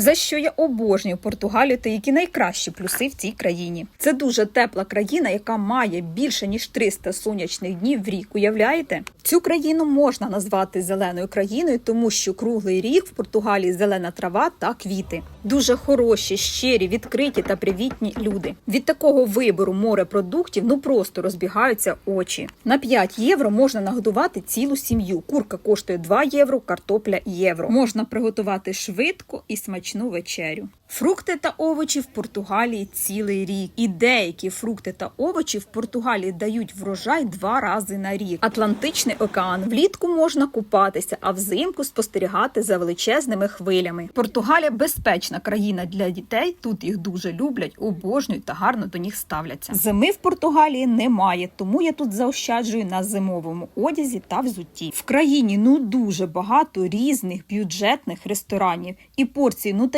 За що я обожнюю Португалію та які найкращі плюси в цій країні. Це дуже тепла країна, яка має більше ніж 300 сонячних днів в рік. Уявляєте? Цю країну можна назвати зеленою країною, тому що круглий рік в Португалії зелена трава та квіти. Дуже хороші, щирі, відкриті та привітні люди. Від такого вибору морепродуктів ну просто розбігаються очі. На 5 євро можна нагодувати цілу сім'ю. Курка коштує 2 євро, картопля євро. Можна приготувати швидко і смачну вечерю. Фрукти та овочі в Португалії цілий рік. І деякі фрукти та овочі в Португалії дають врожай два рази на рік. Атлантичний океан влітку можна купатися, а взимку спостерігати за величезними хвилями. Португалія безпечна країна для дітей. Тут їх дуже люблять, обожнюють та гарно до них ставляться. Зими в Португалії немає, тому я тут заощаджую на зимовому одязі та взутті. В країні ну дуже багато різних бюджетних ресторанів і порції ну